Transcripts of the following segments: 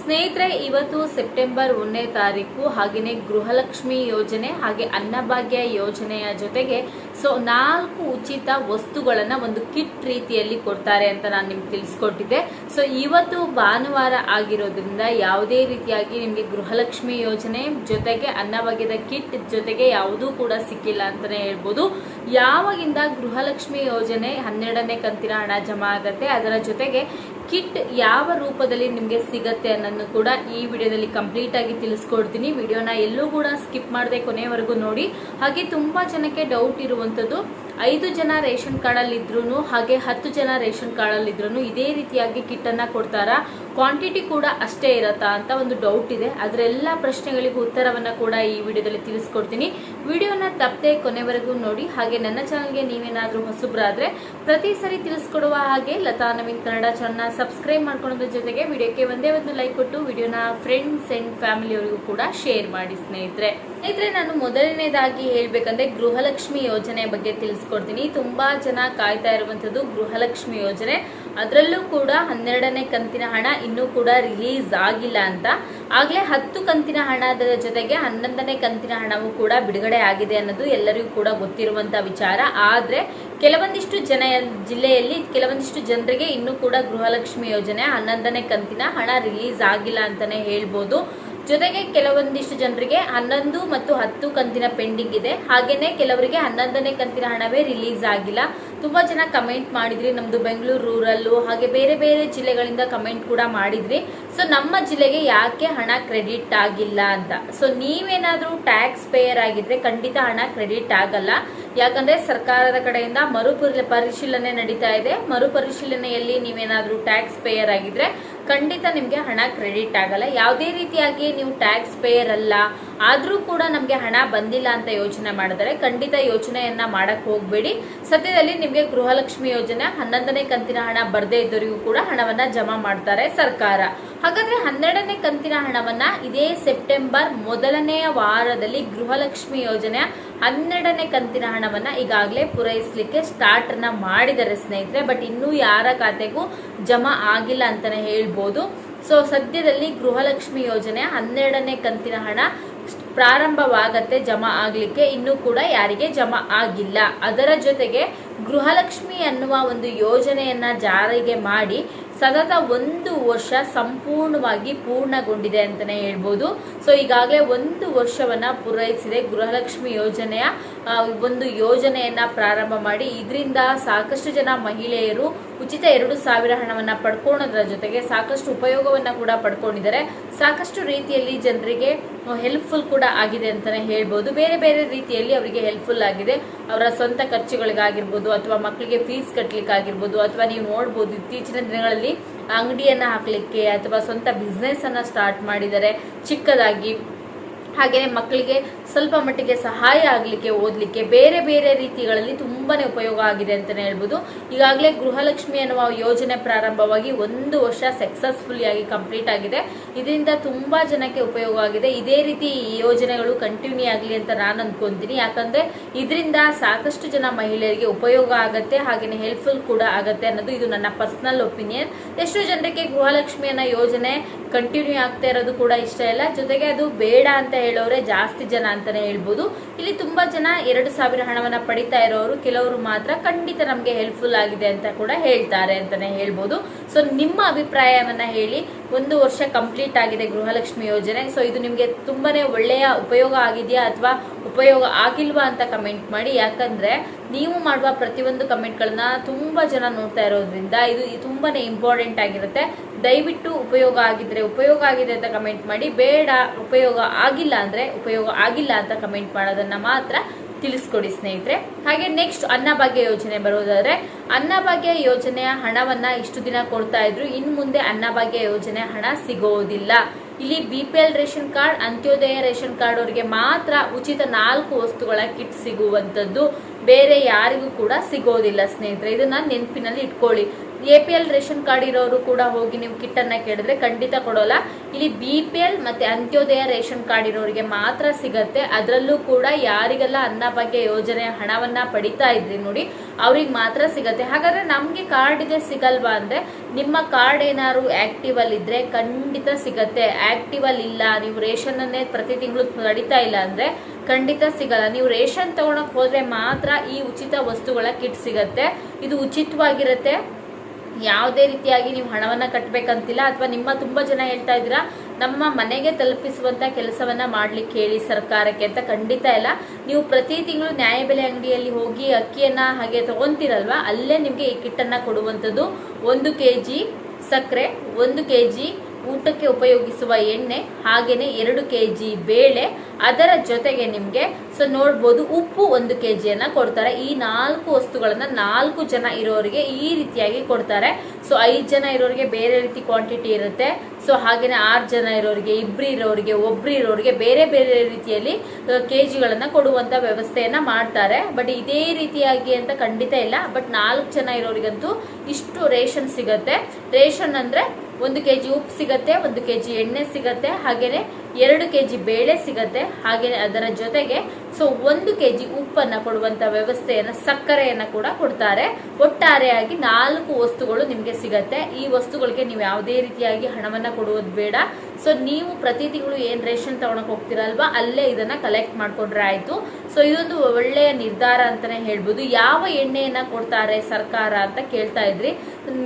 ಸ್ನೇಹಿತರೆ, ಇವತ್ತು ಸೆಪ್ಟೆಂಬರ್ ಒಂದನೇ ತಾರೀಕು ಹಾಗೆಯೇ ಗೃಹಲಕ್ಷ್ಮಿ ಯೋಜನೆ ಹಾಗೆ ಅನ್ನಭಾಗ್ಯ ಯೋಜನೆಯ ಜೊತೆಗೆ ಸೊ ನಾಲ್ಕು ಉಚಿತ ವಸ್ತುಗಳನ್ನು ಒಂದು ಕಿಟ್ ರೀತಿಯಲ್ಲಿ ಕೊಡ್ತಾರೆ ಅಂತ ನಾನು ನಿಮ್ಗೆ ತಿಳಿಸ್ಕೊಟ್ಟಿದ್ದೆ. ಸೊ ಇವತ್ತು ಭಾನುವಾರ ಆಗಿರೋದ್ರಿಂದ ಯಾವುದೇ ರೀತಿಯಾಗಿ ನಿಮಗೆ ಗೃಹಲಕ್ಷ್ಮಿ ಯೋಜನೆ ಜೊತೆಗೆ ಅನ್ನಭಾಗ್ಯದ ಕಿಟ್ ಜೊತೆಗೆ ಯಾವುದೂ ಕೂಡ ಸಿಕ್ಕಿಲ್ಲ ಅಂತಲೇ ಹೇಳ್ಬೋದು. ಯಾವಾಗಿಂದ ಗೃಹಲಕ್ಷ್ಮಿ ಯೋಜನೆ ಹನ್ನೆರಡನೇ ಕಂತಿನ ಹಣ ಜಮಾ ಆಗತ್ತೆ, ಅದರ ಜೊತೆಗೆ ಕಿಟ್ ಯಾವ ರೂಪದಲ್ಲಿ ನಿಮಗೆ ಸಿಗತ್ತೆ ಅನ್ನೋದನ್ನು ಕೂಡ ಈ ವಿಡಿಯೋದಲ್ಲಿ ಕಂಪ್ಲೀಟ್ ಆಗಿ ತಿಳಿಸ್ಕೊಡ್ತೀನಿ. ವಿಡಿಯೋನ ಎಲ್ಲೂ ಕೂಡ ಸ್ಕಿಪ್ ಮಾಡದೆ ಕೊನೆಯವರೆಗೂ ನೋಡಿ. ಹಾಗೆ ತುಂಬಾ ಜನಕ್ಕೆ ಡೌಟ್ ಇರುವಂಥದ್ದು ಐದು ಜನ ರೇಷನ್ ಕಾರ್ಡಲ್ಲಿ ಇದ್ರೂ ಹಾಗೆ ಹತ್ತು ಜನ ರೇಷನ್ ಕಾರ್ಡಲ್ಲಿ ಇದ್ರೂ ಇದೇ ರೀತಿಯಾಗಿ ಕಿಟ್ಟನ್ನು ಕೊಡ್ತಾರಾ? ಕ್ವಾಂಟಿಟಿ ಕೂಡ ಅಷ್ಟೇ ಇರತ್ತಾ ಅಂತ ಒಂದು ಡೌಟ್ ಇದೆ. ಅದರೆಲ್ಲ ಪ್ರಶ್ನೆಗಳಿಗೂ ಉತ್ತರವನ್ನು ಕೂಡ ಈ ವಿಡಿಯೋದಲ್ಲಿ ತಿಳಿಸ್ಕೊಡ್ತೀನಿ. ವಿಡಿಯೋನ ತಪ್ಪದೆ ಕೊನೆವರೆಗೂ ನೋಡಿ. ಹಾಗೆ ನನ್ನ ಚಾನಲ್ಗೆ ನೀವೇನಾದರೂ ಹೊಸಬ್ರಾದರೆ ಪ್ರತಿ ಸರಿ ತಿಳಿಸ್ಕೊಡುವ ಹಾಗೆ ಲತಾ ನವೀನ್ ಕನ್ನಡ ಚಾನಲ್ನ ಸಬ್ಸ್ಕ್ರೈಬ್ ಮಾಡ್ಕೊಳ್ಳೋದ್ರ ಜೊತೆಗೆ ವಿಡಿಯೋಕ್ಕೆ ಒಂದೇ ಒಂದು ಲೈಕ್ ಕೊಟ್ಟು ವಿಡಿಯೋನ ಫ್ರೆಂಡ್ಸ್ ಆ್ಯಂಡ್ ಫ್ಯಾಮಿಲಿಯವರಿಗೂ ಕೂಡ ಶೇರ್ ಮಾಡಿ ಸ್ನೇಹಿತರೆ. ಸ್ನೇಹಿತರೆ, ನಾನು ಮೊದಲನೇದಾಗಿ ಹೇಳಬೇಕಂದ್ರೆ ಗೃಹಲಕ್ಷ್ಮಿ ಯೋಜನೆ ಬಗ್ಗೆ ತಿಳಿಸ್ಕೊಡ್ತೀನಿ. ತುಂಬಾ ಜನ ಕಾಯ್ತಾ ಇರುವಂತದ್ದು ಗೃಹಲಕ್ಷ್ಮಿ ಯೋಜನೆ. ಅದರಲ್ಲೂ ಕೂಡ ಹನ್ನೆರಡನೇ ಕಂತಿನ ಹಣ ಇನ್ನೂ ಕೂಡ ರಿಲೀಸ್ ಆಗಿಲ್ಲ ಅಂತ. ಆಗ್ಲೇ ಹತ್ತು ಕಂತಿನ ಹಣದ ಜೊತೆಗೆ ಹನ್ನೊಂದನೇ ಕಂತಿನ ಹಣವು ಕೂಡ ಬಿಡುಗಡೆ ಆಗಿದೆ ಅನ್ನೋದು ಎಲ್ಲರಿಗೂ ಕೂಡ ಗೊತ್ತಿರುವಂತ ವಿಚಾರ. ಆದ್ರೆ ಕೆಲವೊಂದಿಷ್ಟು ಜನ ಜಿಲ್ಲೆಯಲ್ಲಿ ಕೆಲವೊಂದಿಷ್ಟು ಜನರಿಗೆ ಇನ್ನೂ ಕೂಡ ಗೃಹಲಕ್ಷ್ಮಿ ಯೋಜನೆ ಹನ್ನೊಂದನೇ ಕಂತಿನ ಹಣ ರಿಲೀಸ್ ಆಗಿಲ್ಲ ಅಂತಾನೆ ಹೇಳ್ಬೋದು. ಜೊತೆಗೆ ಕೆಲವೊಂದಿಷ್ಟು ಜನರಿಗೆ ಹನ್ನೊಂದು ಮತ್ತು ಹತ್ತು ಕಂತಿನ ಪೆಂಡಿಂಗ್ ಇದೆ. ಹಾಗೇನೆ ಕೆಲವರಿಗೆ ಹನ್ನೊಂದನೇ ಕಂತಿನ ಹಣವೇ ರಿಲೀಸ್ ಆಗಿಲ್ಲ. ತುಂಬಾ ಜನ ಕಮೆಂಟ್ ಮಾಡಿದ್ರಿ, ನಮ್ದು ಬೆಂಗಳೂರು ರೂರಲ್ಲು, ಹಾಗೆ ಬೇರೆ ಬೇರೆ ಜಿಲ್ಲೆಗಳಿಂದ ಕಮೆಂಟ್ ಕೂಡ ಮಾಡಿದ್ರಿ. ಸೊ, ನಮ್ಮ ಜಿಲ್ಲೆಗೆ ಯಾಕೆ ಹಣ ಕ್ರೆಡಿಟ್ ಆಗಿಲ್ಲ ಅಂತ. ಸೊ, ನೀವೇನಾದ್ರೂ ಟ್ಯಾಕ್ಸ್ ಪೇಯರ್ ಆಗಿದ್ರೆ ಖಂಡಿತ ಹಣ ಕ್ರೆಡಿಟ್ ಆಗಲ್ಲ. ಯಾಕಂದ್ರೆ ಸರ್ಕಾರದ ಕಡೆಯಿಂದ ಮರು ಪರಿಶೀಲನೆ ನಡೀತಾ ಇದೆ. ಮರು ಪರಿಶೀಲನೆಯಲ್ಲಿ ನೀವೇನಾದ್ರೂ ಟ್ಯಾಕ್ಸ್ ಪೇಯರ್ ಆಗಿದ್ರೆ ಖಂಡಿತ ನಿಮಗೆ ಹಣ ಕ್ರೆಡಿಟ್ ಆಗಲ್ಲ. ಯಾವುದೇ ರೀತಿಯಾಗಿ ನೀವು ಟ್ಯಾಕ್ಸ್ ಪೇಯರ್ ಅಲ್ಲ ಆದ್ರೂ ಕೂಡ ನಮಗೆ ಹಣ ಬಂದಿಲ್ಲ ಅಂತ ಯೋಚನೆ ಮಾಡಿದರೆ ಖಂಡಿತ ಯೋಚನೆಯನ್ನ ಮಾಡಕ್ ಹೋಗ್ಬೇಡಿ. ಸದ್ಯದಲ್ಲಿ ನಿಮಗೆ ಗೃಹಲಕ್ಷ್ಮಿ ಯೋಜನೆ ಹನ್ನೊಂದನೇ ಕಂತಿನ ಹಣ ಬರದೇ ಇದ್ದವರಿಗೂ ಕೂಡ ಹಣವನ್ನ ಜಮಾ ಮಾಡ್ತಾರೆ ಸರ್ಕಾರ. ಹಾಗಾದ್ರೆ ಹನ್ನೆರಡನೇ ಕಂತಿನ ಹಣವನ್ನ ಇದೇ ಸೆಪ್ಟೆಂಬರ್ ಮೊದಲನೆಯ ವಾರದಲ್ಲಿ ಗೃಹಲಕ್ಷ್ಮಿ ಯೋಜನೆಯ ಹನ್ನೆರಡನೇ ಕಂತಿನ ಹಣವನ್ನ ಈಗಾಗಲೇ ಪೂರೈಸಲಿಕ್ಕೆ ಸ್ಟಾರ್ಟ್ನ ಮಾಡಿದ್ದಾರೆ ಸ್ನೇಹಿತರೆ. ಬಟ್ ಇನ್ನೂ ಯಾರ ಖಾತೆಗೂ ಜಮಾ ಆಗಿಲ್ಲ ಅಂತಾನೆ ಹೇಳ್ಬೋದು. ಸೊ ಸದ್ಯದಲ್ಲಿ ಗೃಹಲಕ್ಷ್ಮಿ ಯೋಜನೆ ಹನ್ನೆರಡನೇ ಕಂತಿನ ಹಣ ಪ್ರಾರಂಭವಾಗತ್ತೆ, ಜಮಾ ಆಗ್ಲಿಕ್ಕೆ ಇನ್ನೂ ಕೂಡ ಯಾರಿಗೆ ಜಮಾ ಆಗಿಲ್ಲ. ಅದರ ಜೊತೆಗೆ ಗೃಹಲಕ್ಷ್ಮಿ ಅನ್ನುವ ಒಂದು ಯೋಜನೆಯನ್ನ ಜಾರಿಗೆ ಮಾಡಿ ಸತತ ಒಂದು ವರ್ಷ ಸಂಪೂರ್ಣವಾಗಿ ಪೂರ್ಣಗೊಂಡಿದೆ ಅಂತಾನೆ ಹೇಳ್ಬೋದು. ಸೊ ಈಗಾಗಲೇ ಒಂದು ವರ್ಷವನ್ನು ಪೂರೈಸಿದೆ ಗೃಹಲಕ್ಷ್ಮಿ ಯೋಜನೆಯ ಒಂದು ಯೋಜನೆಯನ್ನ ಪ್ರಾರಂಭ ಮಾಡಿ. ಇದರಿಂದ ಸಾಕಷ್ಟು ಜನ ಮಹಿಳೆಯರು ಉಚಿತ ಎರಡು ಸಾವಿರ ಹಣವನ್ನ ಪಡ್ಕೊಳ್ಳೋದ್ರ ಜೊತೆಗೆ ಸಾಕಷ್ಟು ಉಪಯೋಗವನ್ನ ಕೂಡ ಪಡ್ಕೊಂಡಿದ್ದಾರೆ. ಸಾಕಷ್ಟು ರೀತಿಯಲ್ಲಿ ಜನರಿಗೆ ಹೆಲ್ಪ್ಫುಲ್ ಕೂಡ ಆಗಿದೆ ಅಂತಾನೆ ಹೇಳ್ಬೋದು. ಬೇರೆ ಬೇರೆ ರೀತಿಯಲ್ಲಿ ಅವರಿಗೆ ಹೆಲ್ಪ್ಫುಲ್ ಆಗಿದೆ. ಅವರ ಸ್ವಂತ ಖರ್ಚುಗಳಿಗಾಗಿರ್ಬೋದು ಅಥವಾ ಮಕ್ಕಳಿಗೆ ಫೀಸ್ ಕಟ್ಟಲಿಕ್ಕೆ ಆಗಿರ್ಬೋದು ಅಥವಾ ನೀವು ನೋಡ್ಬೋದು ಇತ್ತೀಚಿನ ದಿನಗಳಲ್ಲಿ ಅಂಗಡಿಯನ್ನ ಹಾಕಲಿಕ್ಕೆ ಅಥವಾ ಸ್ವಂತ ಬಿಸ್ನೆಸ್ಸನ್ನು ಸ್ಟಾರ್ಟ್ ಮಾಡಿದರೆ ಚಿಕ್ಕದಾಗಿ ಹಾಗೆಯೇ ಮಕ್ಕಳಿಗೆ ಸ್ವಲ್ಪ ಮಟ್ಟಿಗೆ ಸಹಾಯ ಆಗಲಿಕ್ಕೆ, ಓದಲಿಕ್ಕೆ ಬೇರೆ ಬೇರೆ ರೀತಿಗಳಲ್ಲಿ ತುಂಬಾ ಉಪಯೋಗ ಆಗಿದೆ ಅಂತಲೇ ಹೇಳ್ಬೋದು. ಈಗಾಗಲೇ ಗೃಹಲಕ್ಷ್ಮಿ ಅನ್ನುವ ಯೋಜನೆ ಪ್ರಾರಂಭವಾಗಿ ಒಂದು ವರ್ಷ ಸಕ್ಸಸ್ಫುಲ್ ಆಗಿ ಕಂಪ್ಲೀಟ್ ಆಗಿದೆ. ಇದರಿಂದ ತುಂಬ ಜನಕ್ಕೆ ಉಪಯೋಗ ಆಗಿದೆ. ಇದೇ ರೀತಿ ಈ ಯೋಜನೆಗಳು ಕಂಟಿನ್ಯೂ ಆಗಲಿ ಅಂತ ನಾನು ಅಂದ್ಕೊತೀನಿ ಯಾಕಂದರೆ ಇದರಿಂದ ಸಾಕಷ್ಟು ಜನ ಮಹಿಳೆಯರಿಗೆ ಉಪಯೋಗ ಆಗುತ್ತೆ, ಹಾಗೆಯೇ ಹೆಲ್ಪ್ಫುಲ್ ಕೂಡ ಆಗುತ್ತೆ ಅನ್ನೋದು ಇದು ನನ್ನ ಪರ್ಸ್ನಲ್ ಒಪಿನಿಯನ್ ಎಷ್ಟೋ ಜನರಿಗೆ ಗೃಹಲಕ್ಷ್ಮಿ ಅನ್ನೋ ಯೋಜನೆ ಕಂಟಿನ್ಯೂ ಆಗ್ತಾ ಇರೋದು ಕೂಡ ಇಷ್ಟ ಇಲ್ಲ ಜೊತೆಗೆ ಅದು ಬೇಡ ಅಂತ ಹೇಳೋರೆ ಜಾಸ್ತಿ ಜನ ಅಂತಾನೆ ಹೇಳ್ಬೋದು. ಇಲ್ಲಿ ತುಂಬಾ ಜನ ಎರಡು ಸಾವಿರ ಹಣವನ್ನ ಪಡಿತಾ ಇರೋರು, ಕೆಲವರು ಮಾತ್ರ ಖಂಡಿತ ನಮಗೆ ಹೆಲ್ಪ್ಫುಲ್ ಆಗಿದೆ ಅಂತ ಕೂಡ ಹೇಳ್ತಾರೆ ಅಂತಾನೆ ಹೇಳ್ಬೋದು. ಸೊ ನಿಮ್ಮ ಅಭಿಪ್ರಾಯವನ್ನ ಹೇಳಿ. ಒಂದು ವರ್ಷ ಕಂಪ್ಲೀಟ್ ಆಗಿದೆ ಗೃಹಲಕ್ಷ್ಮಿ ಯೋಜನೆ. ಸೊ ಇದು ನಿಮಗೆ ತುಂಬಾನೇ ಒಳ್ಳೆಯ ಉಪಯೋಗ ಆಗಿದೆಯಾ ಅಥವಾ ಉಪಯೋಗ ಆಗಿಲ್ವಾ ಅಂತ ಕಮೆಂಟ್ ಮಾಡಿ. ಯಾಕಂದ್ರೆ ನೀವು ಮಾಡುವ ಪ್ರತಿಯೊಂದು ಕಮೆಂಟ್ಗಳನ್ನ ತುಂಬಾ ಜನ ನೋಡ್ತಾ ಇರೋದ್ರಿಂದ ಇದು ತುಂಬಾನೇ ಇಂಪಾರ್ಟೆಂಟ್ ಆಗಿರುತ್ತೆ. ದಯವಿಟ್ಟು ಉಪಯೋಗ ಆಗಿದ್ರೆ ಉಪಯೋಗ ಆಗಿದೆ ಅಂತ ಕಮೆಂಟ್ ಮಾಡಿ, ಬೇಡ ಉಪಯೋಗ ಆಗಿಲ್ಲ ಅಂದ್ರೆ ಉಪಯೋಗ ಆಗಿಲ್ಲ ಅಂತ ಕಮೆಂಟ್ ಮಾಡೋದನ್ನ ಮಾತ್ರ ತಿಳಿಸ್ಕೊಡಿ ಸ್ನೇಹಿತರೆ. ಹಾಗೆ ನೆಕ್ಸ್ಟ್ ಅನ್ನಭಾಗ್ಯ ಯೋಜನೆ ಬರೋದಾದರೆ, ಅನ್ನಭಾಗ್ಯ ಯೋಜನೆಯ ಹಣವನ್ನ ಇಷ್ಟು ದಿನ ಕೊಡ್ತಾ ಇದ್ರು, ಇನ್ ಮುಂದೆ ಅನ್ನಭಾಗ್ಯ ಯೋಜನೆ ಹಣ ಸಿಗೋದಿಲ್ಲ. ಇಲ್ಲಿ B P L ration card, Antyodaya ration card ಅವರಿಗೆ ಮಾತ್ರ ಉಚಿತ ನಾಲ್ಕು ವಸ್ತುಗಳ ಕಿಟ್ ಸಿಗುವಂತದ್ದು ಬೇರೆ ಯಾರಿಗೂ ಕೂಡ ಸಿಗೋದಿಲ್ಲ ಸ್ನೇಹಿತರೆ. ಇದನ್ನ ನೆನಪಿನಲ್ಲಿ ಇಟ್ಕೊಳ್ಳಿ. A P L ration card ಇರೋರು ಕೂಡ ಹೋಗಿ ನೀವು ಕಿಟ್ ಅನ್ನ ಕೇಳಿದ್ರೆ ಖಂಡಿತ ಕೊಡೋಲ್ಲ. ಇಲ್ಲಿ ಬಿ ಪಿ ಎಲ್ ಮತ್ತೆ ಅಂತ್ಯೋದಯ ರೇಷನ್ ಕಾರ್ಡ್ ಇರೋರಿಗೆ ಮಾತ್ರ ಸಿಗತ್ತೆ. ಅದರಲ್ಲೂ ಕೂಡ ಯಾರಿಗೆಲ್ಲ ಅನ್ನಭಾಗ್ಯ ಯೋಜನೆ ಹಣವನ್ನ ಪಡಿತಾ ಇದ್ರಿ ನೋಡಿ, ಅವ್ರಿಗೆ ಮಾತ್ರ ಸಿಗತ್ತೆ. ಹಾಗಾದ್ರೆ ನಮ್ಗೆ ಕಾರ್ಡ್ ಇದೆ ಸಿಗಲ್ವಾ ಅಂದ್ರೆ, ನಿಮ್ಮ ಕಾರ್ಡ್ ಏನಾದ್ರು ಅಲ್ಲಿ ಇದ್ರೆ ಖಂಡಿತ ಸಿಗತ್ತೆ. ಅಲ್ಲಿ ಇಲ್ಲ, ನೀವು ರೇಷನ್ ಅನ್ನೇ ಪ್ರತಿ ತಿಂಗಳು ನಡೀತಾ ಇಲ್ಲ ಅಂದ್ರೆ ಖಂಡಿತ ಸಿಗಲ್ಲ. ನೀವು ರೇಷನ್ ತಗೊಳಕ್ ಹೋದ್ರೆ ಮಾತ್ರ ಈ ಉಚಿತ ವಸ್ತುಗಳ ಕಿಟ್ ಸಿಗತ್ತೆ. ಇದು ಉಚಿತವಾಗಿರುತ್ತೆ. ಯಾವುದೇ ರೀತಿಯಾಗಿ ನೀವು ಹಣವನ್ನು ಕಟ್ಟಬೇಕಂತಿಲ್ಲ ಅಥವಾ ನಿಮ್ಮ ತುಂಬ ಜನ ಹೇಳ್ತಾ ಇದ್ದೀರಾ, ನಮ್ಮ ಮನೆಗೆ ತಲುಪಿಸುವಂಥ ಕೆಲಸವನ್ನು ಮಾಡಲಿಕ್ಕೆ ಹೇಳಿ ಸರ್ಕಾರಕ್ಕೆ ಅಂತ ಖಂಡಿತ ಇಲ್ಲ. ನೀವು ಪ್ರತಿ ತಿಂಗಳು ನ್ಯಾಯಬೆಲೆ ಅಂಗಡಿಯಲ್ಲಿ ಹೋಗಿ ಅಕ್ಕಿಯನ್ನು ಹಾಗೆ ತಗೊಂತೀರಲ್ವಾ, ಅಲ್ಲೇ ನಿಮಗೆ ಈ ಕಿಟ್ಟನ್ನು ಕೊಡುವಂಥದ್ದು ಒಂದು ಕೆ ಸಕ್ಕರೆ, ಒಂದು ಕೆ ಜಿ ಊಟಕ್ಕೆ ಉಪಯೋಗಿಸುವ ಎಣ್ಣೆ, ಹಾಗೇನೆ ಎರಡು ಕೆ ಜಿ ಬೇಳೆ. ಅದರ ಜೊತೆಗೆ ನಿಮಗೆ, ಸೊ ನೋಡ್ಬೋದು ಉಪ್ಪು ಒಂದು ಕೆ ಜಿಯನ್ನು ಕೊಡ್ತಾರೆ. ಈ ನಾಲ್ಕು ವಸ್ತುಗಳನ್ನು ನಾಲ್ಕು ಜನ ಇರೋರಿಗೆ ಈ ರೀತಿಯಾಗಿ ಕೊಡ್ತಾರೆ. ಸೊ ಐದು ಜನ ಇರೋರಿಗೆ ಬೇರೆ ರೀತಿ ಕ್ವಾಂಟಿಟಿ ಇರುತ್ತೆ. ಸೊ ಹಾಗೇನೆ ಆರು ಜನ ಇರೋರಿಗೆ ಇಬ್ಬರು ಇರೋರಿಗೆ ಒಬ್ಬರು ಇರೋರಿಗೆ ಬೇರೆ ಬೇರೆ ರೀತಿಯಲ್ಲಿ ಕೆ ಜಿಗಳನ್ನು ಕೊಡುವಂಥ ವ್ಯವಸ್ಥೆಯನ್ನು ಮಾಡ್ತಾರೆ. ಬಟ್ ಇದೇ ರೀತಿಯಾಗಿ ಅಂತ ಖಂಡಿತ ಇಲ್ಲ. ಬಟ್ ನಾಲ್ಕು ಜನ ಇರೋರಿಗಂತೂ ಇಷ್ಟು ರೇಷನ್ ಸಿಗುತ್ತೆ. ರೇಷನ್ ಅಂದ್ರೆ ಒಂದು ಕೆ ಜಿ ಉಪ್ಪು ಸಿಗತ್ತೆ, ಒಂದು ಕೆ ಜಿ ಎಣ್ಣೆ ಸಿಗತ್ತೆ ಹಾಗೆಯೇ ಎರಡು ಕೆ ಜಿ ಬೇಳೆ ಸಿಗತ್ತೆ, ಹಾಗೇನೆ ಅದರ ಜೊತೆಗೆ ಸೊ ಒಂದು ಕೆ ಜಿ ಉಪ್ಪನ್ನ ಕೊಡುವಂತ ವ್ಯವಸ್ಥೆಯನ್ನ ಸಕ್ಕರೆಯನ್ನ ಕೂಡ ಕೊಡ್ತಾರೆ. ಒಟ್ಟಾರೆಯಾಗಿ ನಾಲ್ಕು ವಸ್ತುಗಳು ನಿಮಗೆ ಸಿಗತ್ತೆ. ಈ ವಸ್ತುಗಳಿಗೆ ನೀವು ಯಾವುದೇ ರೀತಿಯಾಗಿ ಹಣವನ್ನ ಕೊಡುವುದು ಬೇಡ. ಸೊ ನೀವು ಪ್ರತಿ ತಿಂಗಳು ಏನು ರೇಷನ್ ತಗೊಳಕ್ ಹೋಗ್ತೀರಲ್ವಾ, ಅಲ್ಲೇ ಇದನ್ನ ಕಲೆಕ್ಟ್ ಮಾಡ್ಕೊಂಡ್ರೆ ಆಯ್ತು. ಸೊ ಇದೊಂದು ಒಳ್ಳೆಯ ನಿರ್ಧಾರ ಅಂತಾನೆ ಹೇಳ್ಬೋದು. ಯಾವ ಎಣ್ಣೆಯನ್ನು ಕೊಡ್ತಾರೆ ಸರ್ಕಾರ ಅಂತ ಕೇಳ್ತಾ ಇದ್ರಿ.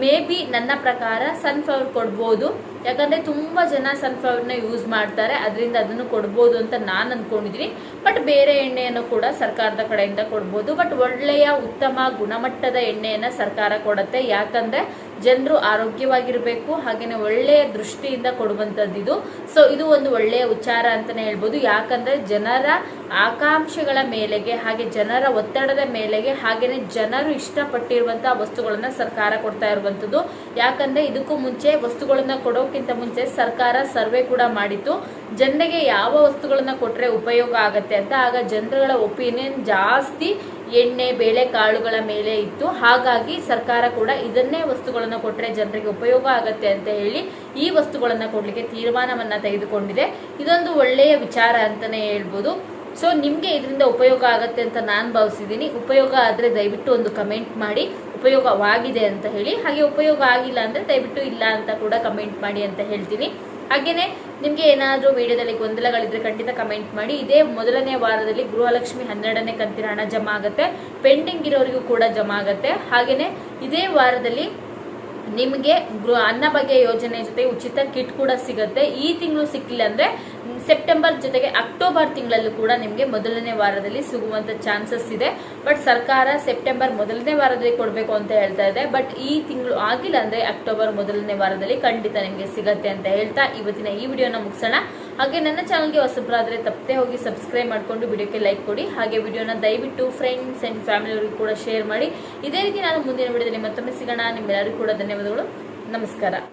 ಮೇ ಬಿ ನನ್ನ ಪ್ರಕಾರ ಸನ್ಫ್ಲವರ್ ಕೊಡ್ಬೋದು. ಯಾಕಂದ್ರೆ ತುಂಬಾ ಜನ ಸನ್ಫ್ಲವರ್ನ ಯೂಸ್ ಮಾಡ್ತಾರೆ. ಅದರಿಂದ ಅದನ್ನು ಕೊಡ್ಬೋದು ಅಂತ ನಾನು ಅನ್ಕೊಂಡಿದ್ದೀನಿ. ಬಟ್ ಬೇರೆ ಎಣ್ಣೆಯನ್ನು ಕೂಡ ಸರ್ಕಾರದ ಕಡೆಯಿಂದ ಕೊಡ್ಬೋದು. ಬಟ್ ಒಳ್ಳೆಯ ಉತ್ತಮ ಗುಣಮಟ್ಟದ ಎಣ್ಣೆಯನ್ನು ಸರ್ಕಾರ ಕೊಡುತ್ತೆ. ಯಾಕಂದ್ರೆ ಜನರು ಆರೋಗ್ಯವಾಗಿರಬೇಕು ಹಾಗೆಯೇ ಒಳ್ಳೆಯ ದೃಷ್ಟಿಯಿಂದ ಕೊಡುವಂಥದ್ದು ಇದು. ಸೊ ಇದು ಒಂದು ಒಳ್ಳೆಯ ಉಚ್ಚಾರ ಅಂತಲೇ ಹೇಳ್ಬೋದು. ಯಾಕಂದರೆ ಜನರ ಆಕಾಂಕ್ಷೆಗಳ ಮೇಲೆಗೆ, ಹಾಗೆ ಜನರ ಒತ್ತಡದ ಮೇಲೆಗೆ ಹಾಗೆಯೇ ಜನರು ಇಷ್ಟಪಟ್ಟಿರುವಂಥ ವಸ್ತುಗಳನ್ನ ಸರ್ಕಾರ ಕೊಡ್ತಾ ಇರುವಂಥದ್ದು. ಯಾಕಂದ್ರೆ ಇದಕ್ಕೂ ಮುಂಚೆ ವಸ್ತುಗಳನ್ನ ಕೊಡೋಕ್ಕಿಂತ ಮುಂಚೆ ಸರ್ಕಾರ ಸರ್ವೆ ಕೂಡ ಮಾಡಿತ್ತು. ಜನರಿಗೆ ಯಾವ ವಸ್ತುಗಳನ್ನ ಕೊಟ್ಟರೆ ಉಪಯೋಗ ಆಗತ್ತೆ ಅಂತ, ಆಗ ಜನರುಗಳ ಒಪಿನಿಯನ್ ಜಾಸ್ತಿ ಎಣ್ಣೆ, ಬೇಳೆ ಕಾಳುಗಳ ಮೇಲೆ ಇತ್ತು. ಹಾಗಾಗಿ ಸರ್ಕಾರ ಕೂಡ ಇದನ್ನೇ ವಸ್ತುಗಳನ್ನು ಕೊಟ್ಟರೆ ಜನರಿಗೆ ಉಪಯೋಗ ಆಗುತ್ತೆ ಅಂತ ಹೇಳಿ ಈ ವಸ್ತುಗಳನ್ನು ಕೊಡಲಿಕ್ಕೆ ತೀರ್ಮಾನವನ್ನು ತೆಗೆದುಕೊಂಡಿದೆ. ಇದೊಂದು ಒಳ್ಳೆಯ ವಿಚಾರ ಅಂತಲೇ ಹೇಳ್ಬೋದು. ಸೊ ನಿಮಗೆ ಇದರಿಂದ ಉಪಯೋಗ ಆಗುತ್ತೆ ಅಂತ ನಾನು ಭಾವಿಸಿದ್ದೀನಿ ಉಪಯೋಗ ಆದರೆ ದಯವಿಟ್ಟು ಒಂದು ಕಮೆಂಟ್ ಮಾಡಿ. ಉಪಯೋಗವಾಗಿದೆ ಅಂತ ಹೇಳಿ. ಹಾಗೆ ಉಪಯೋಗ ಆಗಿಲ್ಲ ಅಂದರೆ ದಯವಿಟ್ಟು ಇಲ್ಲ ಅಂತ ಕೂಡ ಕಮೆಂಟ್ ಮಾಡಿ ಅಂತ ಹೇಳ್ತೀನಿ. ಹಾಗೇನೆ ನಿಮಗೆ ಏನಾದರೂ ವಿಡಿಯೋದಲ್ಲಿ ಗೊಂದಲಗಳಿದ್ರೆ ಖಂಡಿತ ಕಮೆಂಟ್ ಮಾಡಿ. ಇದೇ ಮೊದಲನೇ ವಾರದಲ್ಲಿ ಗೃಹಲಕ್ಷ್ಮಿ ಹನ್ನೆರಡನೇ ಕಂತಿನ ಹಣ ಜಮಾ ಆಗುತ್ತೆ. ಪೆಂಡಿಂಗ್ ಇರೋರಿಗೂ ಕೂಡ ಜಮಾ ಆಗುತ್ತೆ. ಹಾಗೆಯೇ ಇದೇ ವಾರದಲ್ಲಿ ನಿಮಗೆ ಅನ್ನ ಯೋಜನೆ ಜೊತೆ ಉಚಿತ ಕಿಟ್ ಕೂಡ ಸಿಗುತ್ತೆ. ಈ ತಿಂಗಳು ಸಿಕ್ಕಿಲ್ಲ ಅಂದ್ರೆ ಸೆಪ್ಟೆಂಬರ್ ಜೊತೆಗೆ ಅಕ್ಟೋಬರ್ ತಿಂಗಳಲ್ಲೂ ಕೂಡ ನಿಮಗೆ ಮೊದಲನೇ ವಾರದಲ್ಲಿ ಸಿಗುವಂತ ಚಾನ್ಸಸ್ ಇದೆ. ಬಟ್ ಸರ್ಕಾರ ಸೆಪ್ಟೆಂಬರ್ ಮೊದಲನೇ ವಾರದಲ್ಲಿ ಕೊಡಬೇಕು ಅಂತ ಹೇಳ್ತಾ ಇದೆ. ಬಟ್ ಈ ತಿಂಗಳು ಆಗಿಲ್ಲ ಅಂದ್ರೆ ಅಕ್ಟೋಬರ್ ಮೊದಲನೇ ವಾರದಲ್ಲಿ ಖಂಡಿತ ನಿಮಗೆ ಸಿಗತ್ತೆ ಅಂತ ಹೇಳ್ತಾ ಇವತ್ತಿನ ಈ ವಿಡಿಯೋನ ಮುಗಿಸೋಣ. ಹಾಗೆ ನನ್ನ ಚಾನಲ್ಗೆ ಹೊಸಬ್ರಾದರೆ ತಪ್ಪದೆ ಹೋಗಿ ಸಬ್ಸ್ಕ್ರೈಬ್ ಮಾಡಿಕೊಂಡು ವಿಡಿಯೋಕ್ಕೆ ಲೈಕ್ ಕೊಡಿ. ಹಾಗೆ ವಿಡಿಯೋನ ದಯವಿಟ್ಟು ಫ್ರೆಂಡ್ಸ್ ಆ್ಯಂಡ್ ಫ್ಯಾಮಿಲಿಯವ್ರಿಗೂ ಕೂಡ ಶೇರ್ ಮಾಡಿ. ಇದೇ ರೀತಿ ನಾನು ಮುಂದಿನ ವಿಡಿಯೋದಲ್ಲಿ ಮತ್ತೊಮ್ಮೆ ಸಿಗೋಣ. ನಿಮ್ಮೆಲ್ಲರಿಗೂ ಕೂಡ ಧನ್ಯವಾದಗಳು. ನಮಸ್ಕಾರ.